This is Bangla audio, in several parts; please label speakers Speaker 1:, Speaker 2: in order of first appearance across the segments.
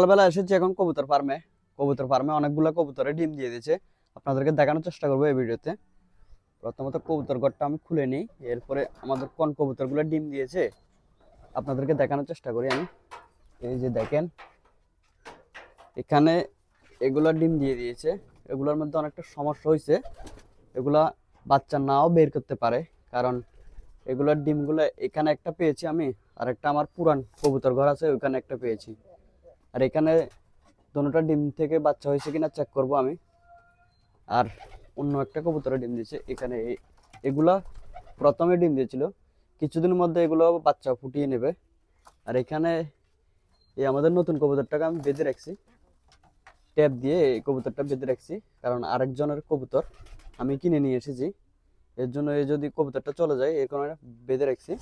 Speaker 1: সকালবেলা এসেছি এখন কবুতর ফার্মে। কবুতর ফার্মে অনেকগুলো কবুতরে ডিম দিয়ে দিয়েছে। আপনাদেরকে দেখানোর চেষ্টা করব এই ভিডিওতে। প্রথমত কবুতর ঘরটা আমি খুলে নিই। এরপরে আমাদের কোন কবুতরগুলো ডিম দিয়েছে, আপনাদেরকে দেখানোর চেষ্টা করি আমি। এই যে দেখেন, এখানে এগুলা ডিম দিয়ে দিয়েছে। এগুলোর মধ্যে অনেকটা সমস্যা হয়েছে এগুলা বাচ্চা নাও বের করতে পারে। কারণ এগুলোর ডিমগুলো এখানে একটা পেয়েছি আমি আর একটা আমার পুরান কবুতর ঘর আছে, ওইখানে একটা পেয়েছি। আর এখানে দুটোটা ডিম থেকে বাচ্চা হয়েছে কিনা চেক করব আমি। আর অন্য একটা কবুতরে ডিম দিয়েছে। এখানে এগুলা প্রথমে ডিম দিয়েছিল। কিছুদিনের মধ্যে এগুলো বাচ্চা ফুটিয়ে নেবে। আর এখানে এই আমাদের নতুন কবুতরটাকে আমি বেঁধে রাখছি। ট্যাপ দিয়ে এই কবুতরটা বেঁধে রাখছি। কারণ আরেকজনের কবুতর আমি কিনে নিয়ে এসেছি। এর জন্য এই যদি কবুতরটা চলে যায় কারণে বেঁধে রাখছি।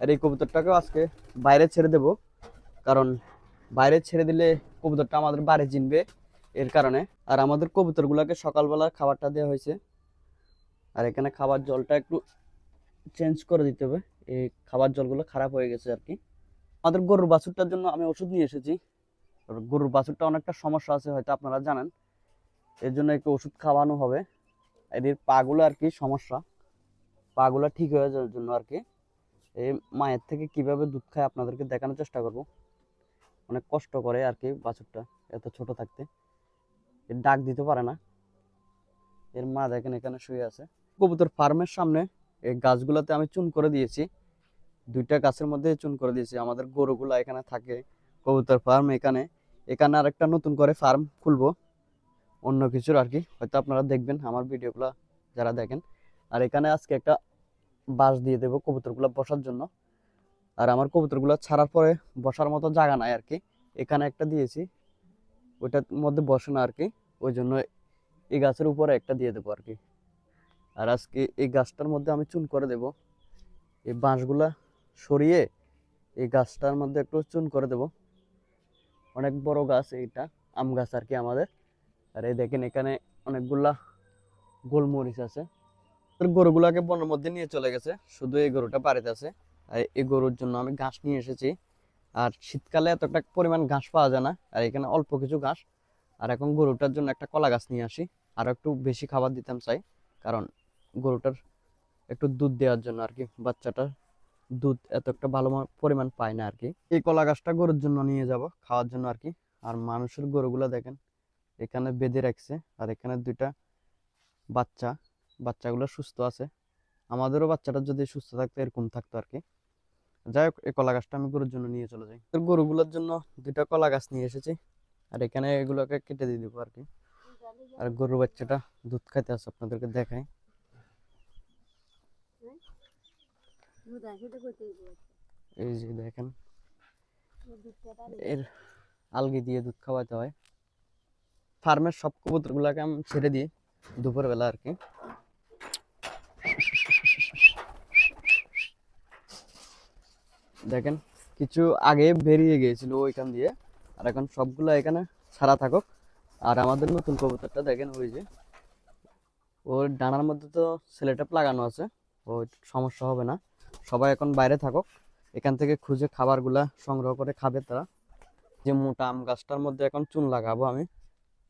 Speaker 1: আর এই কবুতরটাকেও আজকে বাইরে ছেড়ে দেব। কারণ বাইরে ছেড়ে দিলে কবুতরটা আমাদের বাড়ি চিনবে এর কারণে। আর আমাদের কবুতরগুলোকে সকালবেলা খাবারটা দেওয়া হয়েছে। আর এখানে খাবার জলটা একটু চেঞ্জ করে দিতে হবে। এই খাবার জলগুলো খারাপ হয়ে গেছে আর কি। আমাদের গরুর বাছুরটার জন্য আমি ওষুধ নিয়ে এসেছি। গরুর বাছুরটা অনেকটা সমস্যা আছে, হয়তো আপনারা জানেন। এর জন্য একটু ওষুধ খাওয়ানো হবে। এদের পাগুলো আর কি সমস্যা। পাগুলো ঠিক হয়ে যাওয়ার জন্য আর কি। এই মায়ের থেকে কীভাবে দুধ খায় আপনাদেরকে দেখানোর চেষ্টা করব। অনেক কষ্ট করে আর কি বাছুরটা, এত ছোট থাকতে। ডাক দিতে পারে না। এর মা দেখেন এখানে শুয়ে আছে। কবুতর ফার্মের সামনে এই গাছগুলোতে আমি চুন করে দিয়েছি। দুইটা গাছের মধ্যে চুন করে দিয়েছি। আমাদের গরুগুলো এখানে থাকে কবুতর ফার্ম এখানে। এখানে আর একটা নতুন করে ফার্ম খুলবো। অন্য কিছুর আর কি। হয়তো আপনারা দেখবেন আমার ভিডিওগুলো যারা দেখেন। আর এখানে আজকে একটা বাঁশ দিয়ে দেবো কবুতরগুলো বসার জন্য। আর আমার কবুতরগুলো ছাড়ার পরে বসার মতো জায়গা নাই আর কি। এখানে একটা দিয়েছি, ওইটার মধ্যে বসে না আর কি। ওই জন্য এই গাছের উপরে একটা দিয়ে দেবো আর কি। আর আজকে এই গাছটার মধ্যে আমি চুন করে দেব। এই বাঁশগুলা সরিয়ে এই গাছটার মধ্যে একটু চুন করে দেব। অনেক বড় গাছ এইটা, আম গাছ আর কি আমাদের। আর এই দেখেন এখানে অনেকগুলা গোলমরিচ আছে। তোর গরুগুলাকে বনের মধ্যে নিয়ে চলে গেছে, শুধু এই গরুটা বাড়িতে আছে। এই গরুর জন্য আমি ঘাস নিয়ে এসেছি। আর শীতকালে এতটা পরিমাণ ঘাস পাওয়া যায় না। আর এখানে অল্প কিছু ঘাস। আর এখন গরুটার জন্য একটা কলা গাছ নিয়ে আসি। আর একটু বেশি খাবার দিতাম চাই। কারণ গরুটার একটু দুধ দেওয়ার জন্য আর কি, বাচ্চাটার দুধ এত একটা ভালো পরিমাণ পায় না আর কি। এই কলা গাছটা গরুর জন্য নিয়ে যাব, খাওয়ার জন্য আর কি। আর মানুষের গরুগুলো দেখেন, এখানে বেঁধে রাখছে। আর এখানে দুইটা বাচ্চা, বাচ্চাগুলো সুস্থ আছে। আমাদেরও বাচ্চাটা যদি সুস্থ থাকতো, এরকম থাকতো আর কি। যাই হোক এই কলা গাছটা আমি গরুর জন্য নিয়ে চলে যাই। তো গরুগুলোর জন্য দুইটা কলা গাছ নিয়ে এসেছি, আর এখানে এগুলোকে কেটে দিয়ে দেবো আর কি। আর গরুর বাচ্চাটা দুধ খাইতে আছে, আপনাদেরকে দেখাই। এই যে দেখেন, এর আলগি দিয়ে দুধ খাওয়াতে হয়। ফার্মের সব কবুতরগুলোকে আমি ছেড়ে দিই দুপুরবেলা আর কি। দেখেন, কিছু আগে বেরিয়ে গিয়েছিল ওইখান দিয়ে, আর এখন সবগুলো এখানে ছাড়া থাকুক। আর আমাদের নতুন কবুতরটা দেখেন, ওই যে, ওর ডানার মধ্যে তো সেলেটাপ লাগানো আছে, ও সমস্যা হবে না। সবাই এখন বাইরে থাকুক, এখান থেকে খুঁজে খাবারগুলা সংগ্রহ করে খাবে তারা। যে মোটা আম গাছটার মধ্যে এখন চুন লাগাবো আমি।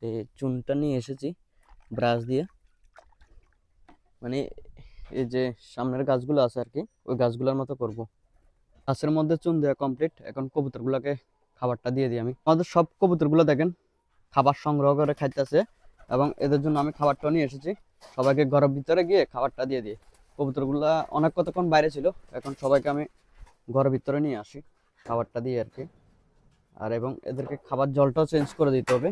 Speaker 1: এই চুনটা নিয়ে এসেছি ব্রাশ দিয়ে। মানে এই যে সামনের গাছগুলো আছে আর কি, ওই গাছগুলোর মতো করব। গাছের মধ্যে চুন দেওয়া কমপ্লিট এখন কবুতরগুলোকে খাবারটা দিয়ে দিই আমি। আমাদের সব কবুতরগুলো দেখেন, খাবার সংগ্রহ করে খাইতেছে এবং এদের জন্য আমি খাবারটা নিয়ে এসেছি। সবাইকে ঘরের ভিতরে গিয়ে খাবারটা দিয়ে দিই। কবুতরগুলা অনেক কতক্ষণ বাইরে ছিল, এখন সবাইকে আমি ঘরের ভিতরে নিয়ে আসি, খাবারটা দিয়ে আর কি। আর এবং এদেরকে খাবার জলটাও চেঞ্জ করে দিতে হবে।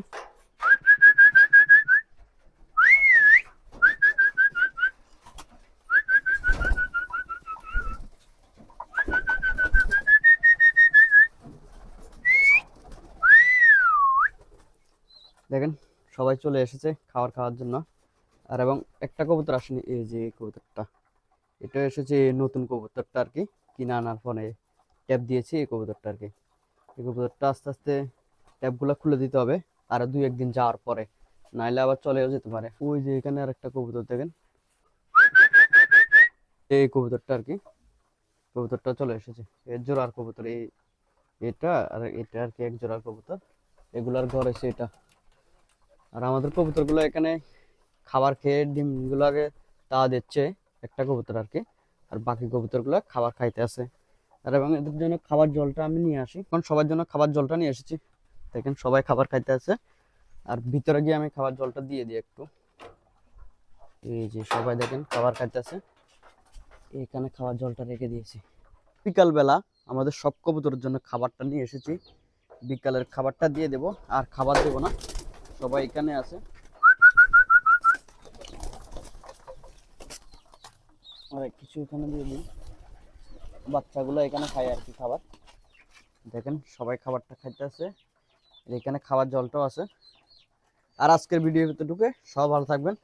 Speaker 1: দেখেন, সবাই চলে এসেছে খাবার খাওয়ার জন্য। আর এবং একটা কবুতর আসেনি, এই যে কবুতরটা। এটা এসেছে নতুন কবুতরটা আর কি, কিনে আনার পরে ট্যাপ দিয়েছি এই কবুতরটা আর কি। এই কবুতরটা আস্তে আস্তে ট্যাপগুলো খুলে দিতে হবে, আর দুই একদিন যাওয়ার পরে। নাইলে আবার চলেও যেতে পারে। ওই যে এখানে আর একটা কবুতর দেখেন। এই কবুতরটা আর কি, কবুতরটা চলে এসেছে। এর জোড়ার কবুতর, এই, এটা আর এটা আর কি এক জোড়ার কবুতর। এগুলার ঘর হয়েছে এটা। আর আমাদের কবুতরগুলো এখানে খাবার খেয়ে ডিমগুলোকে তা দিচ্ছে একটা কবুতর আর কি। আর বাকি কবুতরগুলো খাবার খাইতে আছে। আর এবং এদের জন্য খাবার জলটা আমি নিয়ে আসি। কারণ সবার জন্য খাবার জলটা নিয়ে এসেছি। দেখেন সবাই খাবার খাইতে আছে। আর ভিতরে গিয়ে আমি খাবার জলটা দিয়ে দিই একটু। এই যে সবাই দেখেন খাবার খাইতে আছে। এখানে খাবার জলটা রেখে দিয়েছি। বিকালবেলা আমাদের সব কবুতরের জন্য খাবারটা নিয়ে এসেছি। বিকালের খাবারটা দিয়ে দেব। আর খাবার দেবো না। সবাই এখানে আছে। আর কিছু এখানে দিয়ে দিই। বাচ্চাগুলো এখানে খায় আর কি খাবার। দেখেন, সবাই খাবারটা খাইতে আছে। এখানে খাবার জলটাও আছে। আর আজকের ভিডিও ভিতরে ঢুকে সব ভালো থাকবেন।